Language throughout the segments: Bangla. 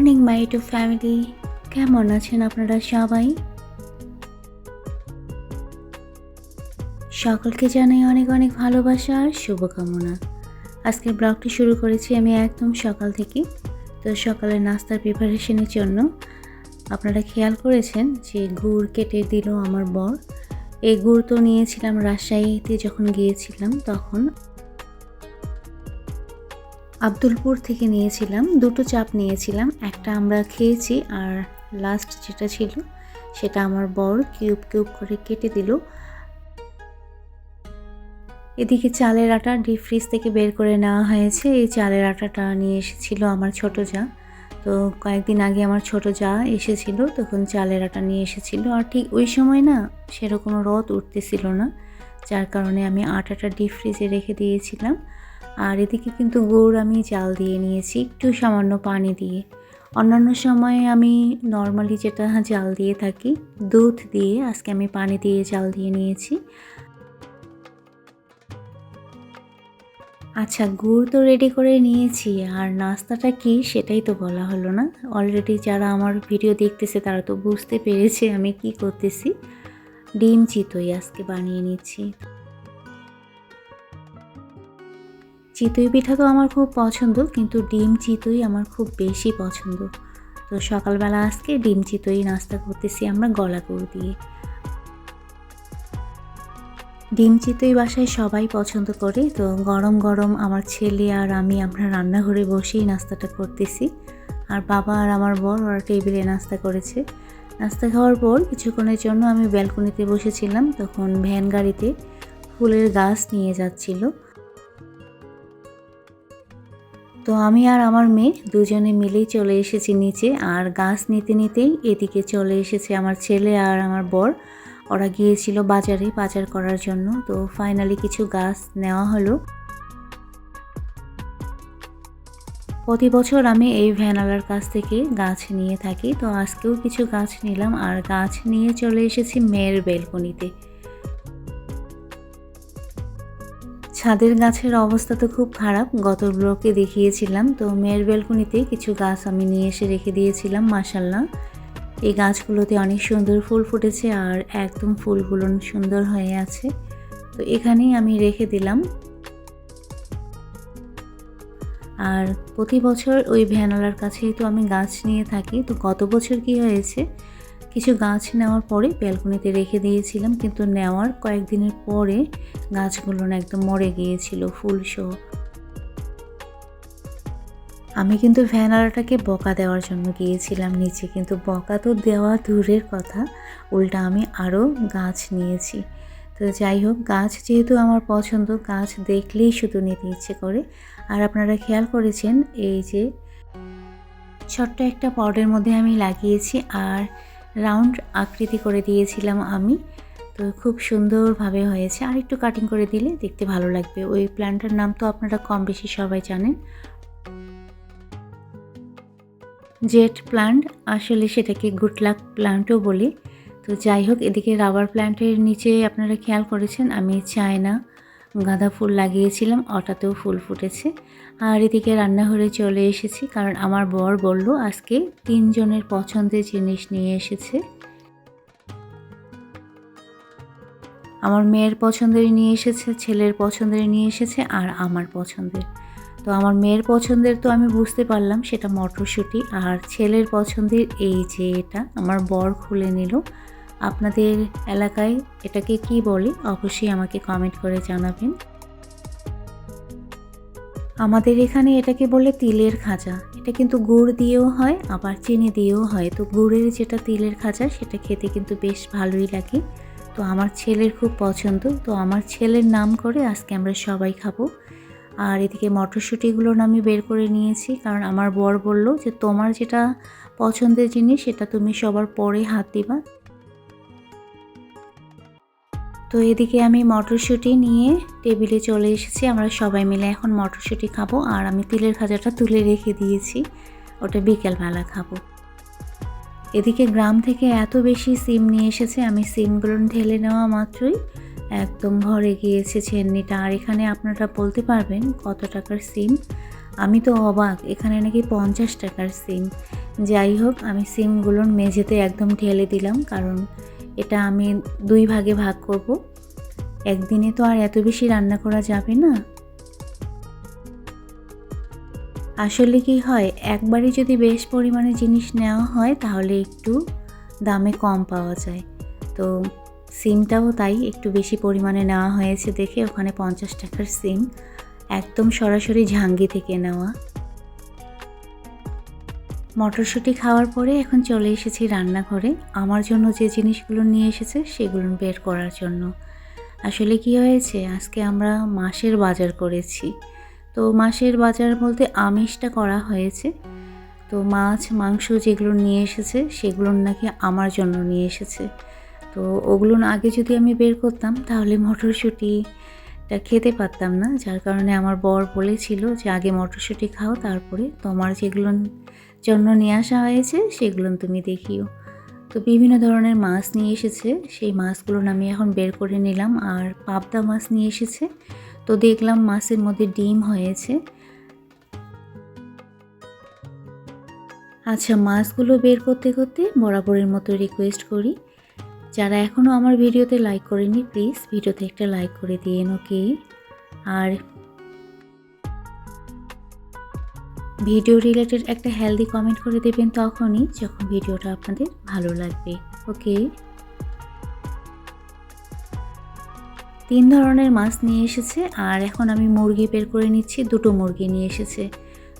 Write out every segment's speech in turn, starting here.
মর্নিং, মাই টু ফ্যামিলি। কেমন আছেন আপনারা সবাই? সকলকে জানাই অনেক অনেক ভালোবাসা আর শুভকামনা। আজকের ব্লগটি শুরু করেছি আমি একদম সকাল থেকে। তো সকালের নাস্তার প্রিপারেশনের জন্য আপনারা খেয়াল করেছেন যে গুড় কেটে দিল আমার বর। এই গুড় তো নিয়েছিলাম রাজশাহীতে যখন গিয়েছিলাম, তখন আব্দুলপুর থেকে নিয়েছিলাম। দুটো চাপ নিয়েছিলাম। একটা আমরা খেয়েছি আর লাস্ট যেটা ছিল, সেটা আমার বর কিউব কিউব করে কেটে দিল। এদিকে চালের আটা ডিপ ফ্রিজ থেকে বের করে নেওয়া হয়েছে। এই চালের আটাটা নিয়ে এসেছিল আমার ছোট যা। তো কয়েকদিন আগে আমার ছোট যা এসেছিল, তখন চালের আটা নিয়ে এসেছিল। আর ঠিক ওই সময় না, সেরকম রদ উঠতেছিল না। যার কারণে আমি আটাটা ডিপ ফ্রিজে রেখে দিয়েছিলাম। আর এদিকে কিন্তু গুড় আমি জাল দিয়ে নিয়েছি, একটু সামান্য পানি দিয়ে। অন্যান্য সময়ে আমি নর্মালি যেটা জাল দিয়ে থাকি, দুধ দিয়ে আজকে আমি পানি দিয়ে জাল দিয়ে নিয়েছি। আচ্ছা গুড় তো রেডি করে নিয়েছি, আর নাস্তাটা কি সেটাই তো বলা হলো না। অলরেডি যারা আমার ভিডিও দেখতেছে তারা তো বুঝতে পেরেছে আমি কি করতেছি। ডিম চিতই আজকে বানিয়ে নিচ্ছি। চিতই পিঠা তো আমার খুব পছন্দ, কিন্তু ডিম চিতই আমার খুব বেশি পছন্দ। তো সকালবেলা আজকে ডিম চিতই নাস্তা করতেছি আমরা গলা গুড় দিয়ে। ডিম চিতই বাসায় সবাই পছন্দ করে, তো গরম গরম আমার ছেলে আর আমি আমরা রান্নাঘরে বসেই নাস্তাটা করতেছি। আর বাবা আর আমার বর ওরা টেবিলে নাস্তা করেছে। নাস্তা খাওয়ার পর কিছুক্ষণের জন্য আমি ব্যালকনিতে বসেছিলাম, তখন ভ্যান গাড়িতে ফুলের গাছ নিয়ে যাচ্ছিল। তো আমি আর আমার মেয়ে দুজনে মিলেই চলে এসেছি নিচে, আর গাছ নিতে নিতেই এদিকে চলে এসেছে আমার ছেলে আর আমার বর। ওরা গিয়েছিল বাজারে বাজার করার জন্য, তো ফাইনালি কিছু গাছ নেওয়া হলো। প্রতি বছর আমি এই ভ্যানালার কাছ থেকে গাছ নিয়ে থাকি। তো আজকেও কিছু গাছ নিলাম আর গাছ নিয়ে চলে এসেছি মেয়ের বেলকনিতে। ছাদের গাছের অবস্থা তো খুব খারাপ, গত ব্লকে দেখিয়েছিলাম। তো মেয়ের বেলকনিতে কিছু গাছ আমি নিয়ে এসে রেখে দিয়েছিলাম মাসাল্লাহ এই গাছগুলোতে অনেক সুন্দর ফুল ফুটেছে আর একদম ফুলগুলো সুন্দর হয়ে আছে। তো এখানেই আমি রেখে দিলাম। আর প্রতি বছর ওই ভ্যানালার কাছেই তো আমি গাছ নিয়ে থাকি। তো গত বছর কি হয়েছে, কিছু গাছ নেওয়ার পরে ব্যালকনিতে রেখে দিয়েছিলাম, কিন্তু নেওয়ার কয়েকদিনের পরে গাছগুলো না একদম মরে গিয়েছিল, ফুল সহ। আমি কিন্তু ভ্যানালাটাকে বকা দেওয়ার জন্য গিয়েছিলাম নিচে, কিন্তু বকা তো দেওয়া দূরের কথা। উল্টা আমি আরও গাছ নিয়েছি। তো যাই হোক, গাছ যেহেতু আমার পছন্দ, গাছ দেখলেই শুধু নিতে ইচ্ছে করে। আর আপনারা খেয়াল করেছেন, এই যে ছোট্ট একটা পটের মধ্যে আমি লাগিয়েছি আর রাউন্ড আকৃতি করে দিয়েছিলাম আমি। তো খুব সুন্দরভাবে হয়েছে। আর একটু কাটিং করে দিলে দেখতে ভালো লাগবে। ওই প্ল্যান্টটার নাম তো আপনারা কম বেশি সবাই জানেন। জেট প্লান্ট আসলে সেটাকে গুডলাক প্লান্টও বলি। তো যাই হোক, এদিকে রাবার প্ল্যান্টের নিচে আপনারা খেয়াল করেছেন, আমি চায়না গাঁদা ফুল লাগিয়েছিলাম, ওটাতেও ফুল ফুটেছে। আর এদিকে রান্নাঘরে চলে এসেছি, কারণ আমার বর বলল আজকে তিনজনের পছন্দের জিনিস নিয়ে এসেছে। আমার মেয়ের পছন্দের নিয়ে এসেছে, ছেলের পছন্দের নিয়ে এসেছে, আর আমার পছন্দের। তো আমার মেয়ের পছন্দের তো আমি বুঝতে পারলাম, সেটা মটরশুঁটি, আর ছেলের পছন্দের এই যে এটা, আমার বর খুলে নিল। আপনাদের এলাকায় এটাকে কি বলে, অবশ্যই আমাকে কমেন্ট করে জানাবেন। আমাদের এখানে এটাকে বলে তিলের খাজা। এটা কিন্তু গুড় দিয়েও হয়, আবার চিনি দিয়েও হয়। তো গুড়ের যেটা তিলের খাজা, সেটা খেতে কিন্তু বেশ ভালোই লাগে। তো আমার ছেলের খুব পছন্দ। তো আমার ছেলের নাম করে আজকে আমরা সবাই খাব। আর এদিকে মটরশুঁটিগুলো আমি বের করে নিয়েছি, কারণ আমার বর বলল যে, তোমার যেটা পছন্দের জিনিস, সেটা তুমি সবার পরে হাত দিবা। তো এদিকে আমি মটরশুঁটি নিয়ে টেবিলে চলে এসেছি। আমরা সবাই মিলে এখন মটরশুঁটি খাব আর আমি তিলের খাজাটা তুলে রেখে দিয়েছি। ওটা বিকেলবেলা খাব। এদিকে গ্রাম থেকে এত বেশি সিম নিয়ে এসেছে, আমি সিমগুলো ঢেলে নেওয়া মাত্রই একদম ভরে গিয়েছে চেন্নিটা। আর এখানে আপনারা বলতে পারবেন কত টাকার সিম। আমি তো অবাক, এখানে নাকি পঞ্চাশ টাকার সিম। যাই হোক, আমি সিমগুলোর মেঝেতে একদম ঢেলে দিলাম, কারণ এটা আমি দুই ভাগে ভাগ করব। একদিনে তো আর এত বেশি রান্না করা যাবে না। আসলে কি হয় একবারে যদি বেশ পরিমাণে জিনিস নেওয়া হয়, তাহলে একটু দামে কম পাওয়া যায়। তো সিমটাও তাই, একটু বেশি পরিমাণে নেওয়া হয়েছে দেখে ওখানে পঞ্চাশ টাকার সিম, একদম সরাসরি ঝাঙ্গি থেকে নেওয়া। মটরশুঁটি খাওয়ার পরে এখন চলে এসেছি রান্নাঘরে। আমার জন্য যে জিনিসগুলো নিয়ে এসেছে সেগুলো বের করার জন্য। আসলে কি হয়েছে? আজকে আমরা মাসের বাজার করেছি। তো মাসের বাজার বলতে আমিষটা করা হয়েছে। তো মাছ, মাংস যেগুলো নিয়ে এসেছে সেগুলো নাকি আমার জন্য নিয়ে এসেছে। তো ওগুলো আগে যদি আমি বের করতাম তাহলে মটরশুঁটিটা খেতে পারতাম না। যার কারণে আমার বর বলেছিল যে, আগে মটরশুঁটি খাও, তারপরে তোমার যেগুলো জন্য নিয়ে আসা হয়েছে, সেগুলো তুমি দেখিও। তো বিভিন্ন ধরনের মাছ নিয়ে এসেছে, সেই মাছগুলো আমি এখন বের করে নিলাম, আর পাবদা মাছ নিয়ে এসেছে। তো দেখলাম মাছের মধ্যে ডিম হয়েছে। আচ্ছা মাছগুলো বের করতে করতে বরাবরের মতো রিকোয়েস্ট করি। যারা এখনও আমার ভিডিওতে লাইক করেনি প্লিজ ভিডিওতে একটা লাইক করে দিয়েন ওকে আর ভিডিও রিলেটেড একটা হেলদি কমেন্ট করে দেবেন তখনই যখন ভিডিওটা আপনাদের ভালো লাগবে ওকে তিন ধরনের মাছ নিয়ে এসেছে, আর এখন আমি মুরগি বের করে নিচ্ছি, দুটো মুরগি নিয়ে এসেছে।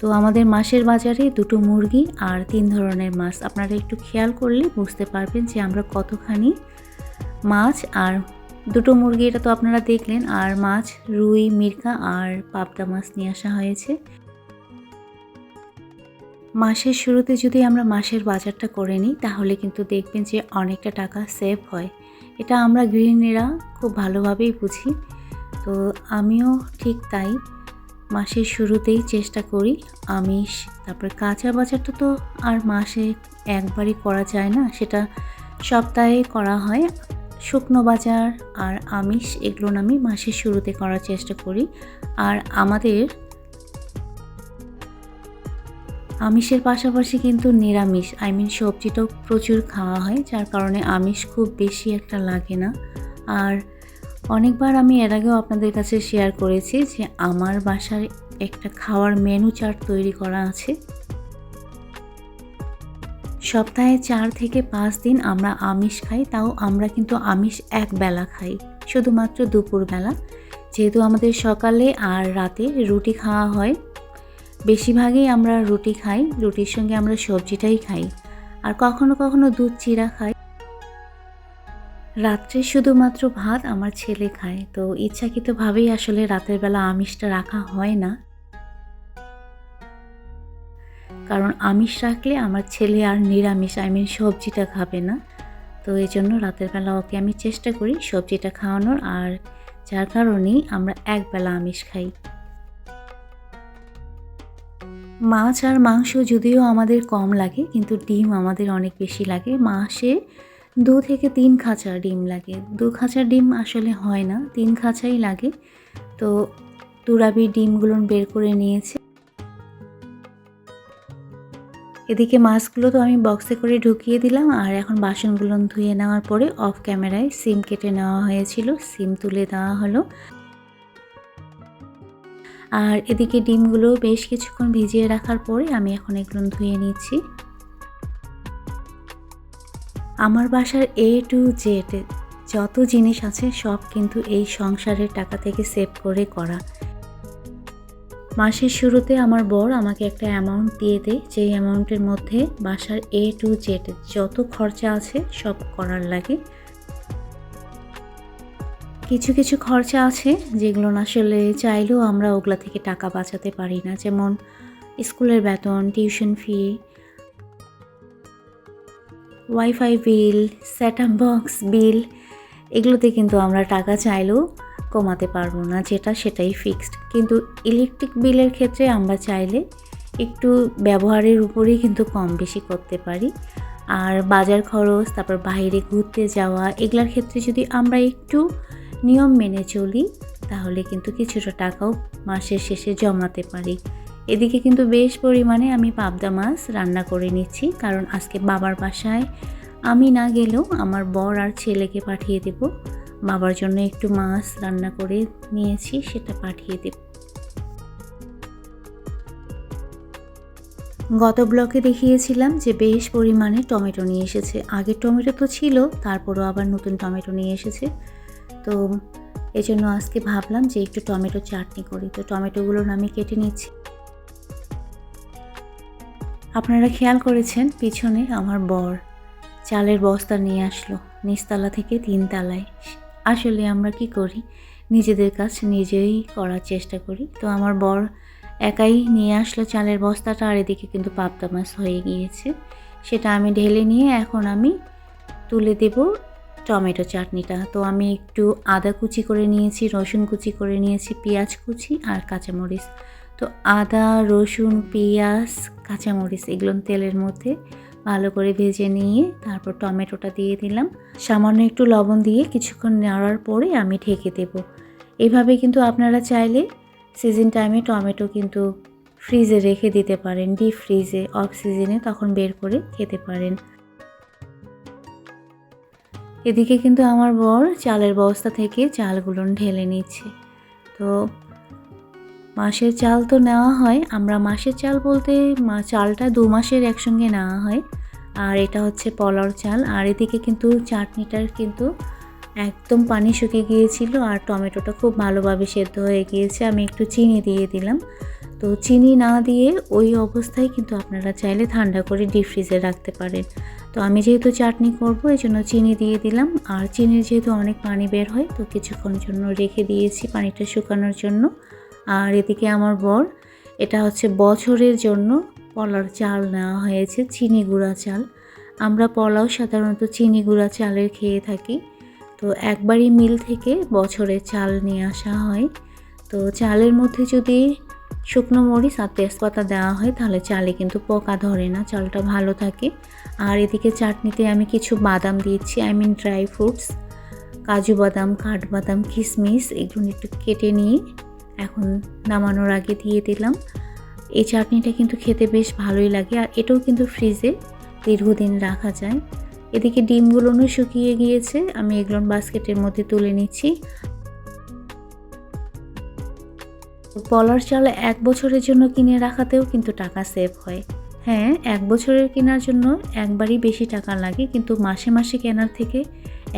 তো আমাদের মাসের বাজারে দুটো মুরগি আর তিন ধরনের মাছ। আপনারা একটু খেয়াল করলে বুঝতে পারবেন যে আমরা কতখানি মাছ আর দুটো মুরগি, এটা তো আপনারা দেখলেন, আর মাছ, রুই, মির্কা আর পাবদা মাছ নিয়ে আসা হয়েছে। মাসের শুরুতে যদি আমরা মাসের বাজারটা করে নিই, তাহলে কিন্তু দেখবেন যে অনেকটা টাকা সেভ হয়। এটা আমরা গৃহিণীরা খুব ভালোভাবেই বুঝি। তো আমিও ঠিক তাই মাসের শুরুতেই চেষ্টা করি। আমিষ তারপরে কাঁচা বাজারটা তো আর মাসে একবারই করা যায় না, সেটা সপ্তাহে করা হয়। শুকনো বাজার আর আমিষ, এগুলো আমি মাসের শুরুতে করার চেষ্টা করি। আর আমাদের আমিষের পাশাপাশি কিন্তু নিরামিষ আই মিন সবজিটাও প্রচুর খাওয়া হয়, যার কারণে আমিষ খুব বেশি একটা লাগে না। আর অনেকবার আমি এর আগেও আপনাদের কাছে শেয়ার করেছি যে আমার বাসার একটা খাওয়ার মেনু চার্ট তৈরি করা আছে। সপ্তাহে চার থেকে পাঁচ দিন আমরা আমিষ খাই, তাও আমরা কিন্তু আমিষ এক বেলা খাই, শুধুমাত্র দুপুরবেলা। যেহেতু আমাদের সকালে আর রাতে রুটি খাওয়া হয় বেশিরভাগই আমরা রুটি খাই, রুটির সঙ্গে আমরা সবজিটাই খাই। আর কখনো কখনো দুধ, চিরা খাই। রাত্রে শুধুমাত্র ভাত আমার ছেলে খায়, তো ইচ্ছাকৃতভাবেই আসলে রাতের বেলা আমিষটা রাখা হয় না। কারণ আমিষ রাখলে আমার ছেলে আর নিরামিষ আই মিন সবজিটা খাবে না। তো এই জন্য রাতের বেলা ওকে আমি চেষ্টা করি সবজিটা খাওয়ানোর, আর যার কারণেই আমরা একবেলা আমিষ খাই। মাছ আর মাংস যদিও আমাদের কম লাগে, কিন্তু ডিম আমাদের অনেক বেশি লাগে। মাসে দু থেকে তিন খাঁচা ডিম লাগে। দু খাঁচা ডিম আসলে হয় না, তিন খাঁচাই লাগে। তো তুরাবি ডিমগুলো বের করে নিয়েছে। এদিকে মাছগুলো তো আমি বক্সে করে ঢুকিয়ে দিলাম, আর এখন বাসনগুলো ধুয়ে নেওয়ার পরে অফ ক্যামেরায় সিম কেটে নেওয়া হয়েছিল সিম তুলে দেওয়া হলো। আর এদিকে ডিমগুলো বেশ কিছুক্ষণ ভিজিয়ে রাখার পরে আমি এখন এগুলো ধুয়ে নিচ্ছি। আমার বাসার এ টু জেড যত জিনিস আছে সব কিন্তু এই সংসারের টাকা থেকে সেভ করে করা। মাসের শুরুতে আমার বর আমাকে একটা অ্যামাউন্ট দিয়ে দেয়, যেই অ্যামাউন্টের মধ্যে বাসার এ টু জেড যত খরচা আছে সব করার লাগে। কিছু কিছু খরচা আছে যেগুলো আসলে চাইলেও আমরা ওগুলা থেকে টাকা বাঁচাতে পারি না। যেমন স্কুলের বেতন, tuition fee, WiFi bill set up box bill, এগুলোতে কিন্তু আমরা টাকা চাইলেও কমাতে পারব না, যেটা সেটাই ফিক্সড কিন্তু ইলেকট্রিক বিলের ক্ষেত্রে আমরা চাইলে একটু ব্যবহারের উপরেই কিন্তু কম বেশি করতে পারি। আর বাজার খরচ, তারপর বাইরে ঘুরতে যাওয়া, এগুলার ক্ষেত্রে যদি আমরা একটু নিয়ম মেনে চলি, তাহলে কিন্তু কিছুটা টাকাও মাসের শেষে জমাতে পারি। এদিকে কিন্তু বেশ পরিমাণে আমি পাবদা মাছ রান্না করে নিচ্ছি, কারণ আজকে বাবার বাসায় আমি না গেলেও আমার বর আর ছেলেকে পাঠিয়ে দেব। বাবার জন্য একটু মাছ রান্না করে নিয়েছি, সেটা পাঠিয়ে দেব। গত ব্লকে দেখিয়েছিলাম যে বেশ পরিমাণে টমেটো নিয়ে এসেছে। আগের টমেটো তো ছিল, তারপরও আবার নতুন টমেটো নিয়ে এসেছে। তো এই জন্য আজকে ভাবলাম যে একটু টমেটো চাটনি করি। তো টমেটোগুলো আমি কেটে নিচ্ছি। আপনারা খেয়াল করেছেন, পিছনে আমার বর চালের বস্তা নিয়ে আসলো, নিচতলা থেকে তিনতলায়। আসলে আমরা কি করি, নিজেদের কাজ নিজেই করার চেষ্টা করি। তো আমার বর একাই নিয়ে আসলো চালের বস্তাটা, আর এদিকে কিন্তু পাবদা মাছ হয়ে গিয়েছে। সেটা আমি ঢেলে নিয়ে এখন আমি তুলে দেব টমেটো চাটনিটা। তো আমি একটু আদা কুচি করে নিয়েছি, রসুন কুচি করে নিয়েছি, পেঁয়াজ কুচি আর কাঁচামরিচ। তো আদা, রসুন, পেঁয়াজ, কাঁচামরিচ এগুলো তেলের মধ্যে ভালো করে ভেজে নিয়ে তারপর টমেটোটা দিয়ে দিলাম। সামান্য একটু লবণ দিয়ে কিছুক্ষণ নাড়ার পরে আমি ঢেকে দেব। এভাবে কিন্তু আপনারা চাইলে সিজন টাইমে টমেটো কিন্তু ফ্রিজে রেখে দিতে পারেন ডিপ ফ্রিজে অফ সিজনে তখন বের করে খেতে পারেন। এদিকে কিন্তু আমার বর চালের বস্তা থেকে চালগুলো ঢেলে নিচ্ছে। তো মাসের চাল তো নেওয়া হয়, আমরা মাসের চাল বলতে চালটা দু মাসের একসঙ্গে নেওয়া হয়। আর এটা হচ্ছে পলার চাল, আর এদিকে কিন্তু চাটনিটার কিন্তু একদম পানি শুকিয়ে গিয়েছিল, আর টমেটোটা খুব ভালোভাবে সেদ্ধ হয়ে গিয়েছে, আমি একটু চিনি দিয়ে দিলাম। তো চিনি না দিয়ে ওই অবস্থায় কিন্তু আপনারা চাইলে ঠান্ডা করে ডিপ ফ্রিজে রাখতে পারেন। তো আমি যেহেতু চাটনি করব এই জন্য চিনি দিয়ে দিলাম। আর চিনির যেহেতু অনেক পানি বের হয়, তো কিছুক্ষণের জন্য রেখে দিয়েছি পানিটা শুকানোর জন্য। আর এদিকে আমার বর, এটা হচ্ছে বছরের জন্য পলার চাল নেওয়া হয়েছে, চিনি গুঁড়া চাল। আমরা পলাও সাধারণত চিনি গুঁড়া চালের খেয়ে থাকি। তো একবারই মিল থেকে বছরে চাল নিয়ে আসা হয়। তো চালের মধ্যে যদি শুকনো মরিচ আর তেজপাতা দেওয়া হয়, তাহলে চালে কিন্তু পোকা ধরে না, চালটা ভালো থাকে। আর এদিকে চাটনিতে আমি কিছু বাদাম দিয়েছি আই মিন ড্রাই ফ্রুটস কাজু বাদাম, কাঠবাদাম, কিশমিশ, এগুলো একটু কেটে নিয়ে এখন নামানোর আগে দিয়ে দিলাম। এই চাটনিটা কিন্তু খেতে বেশ ভালোই লাগে, আর এটাও কিন্তু ফ্রিজে দীর্ঘদিন রাখা যায়। এদিকে ডিমগুলোও শুকিয়ে গিয়েছে, আমি এগুলো বাস্কেটের মধ্যে তুলে নিচ্ছি। পলার চাল এক বছরের জন্য কিনে রাখাতেও কিন্তু টাকা সেভ হয়। হ্যাঁ এক বছরের কেনার জন্য একবারই বেশি টাকা লাগে, কিন্তু মাসে মাসে কেনার থেকে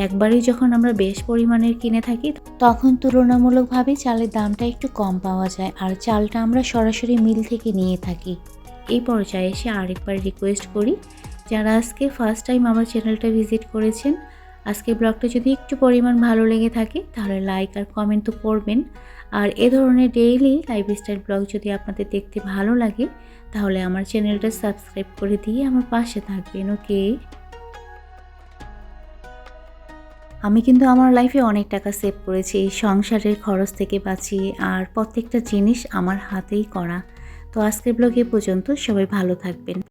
একবারই যখন আমরা বেশ পরিমাণের কিনে থাকি, তখন তুলনামূলকভাবে চালের দামটা একটু কম পাওয়া যায় আর চালটা আমরা সরাসরি মিল থেকে নিয়ে থাকি। এই পর্যায়ে এসে আরেকবার রিকোয়েস্ট করি, যারা আজকে ফার্স্ট টাইম আমার চ্যানেলটা ভিজিট করেছেন আজকে ব্লগটা যদি একটু পরিমাণ ভালো লেগে থাকে, তাহলে লাইক আর কমেন্ট তো করবেন। আর এ ধরনের ডেইলি লাইফস্টাইল ব্লগ যদি আপনাদের দেখতে ভালো লাগে, তাহলে আমার চ্যানেলটা সাবস্ক্রাইব করে দিয়ে আমার পাশে থাকবেন ওকে আমি কিন্তু আমার লাইফে অনেক টাকা সেভ করেছি, এই সংসারের খরচ থেকে বাঁচিয়ে আর প্রত্যেকটা জিনিস আমার হাতেই করা। তো আজকের ব্লগ এ পর্যন্ত সবাই ভালো থাকবেন।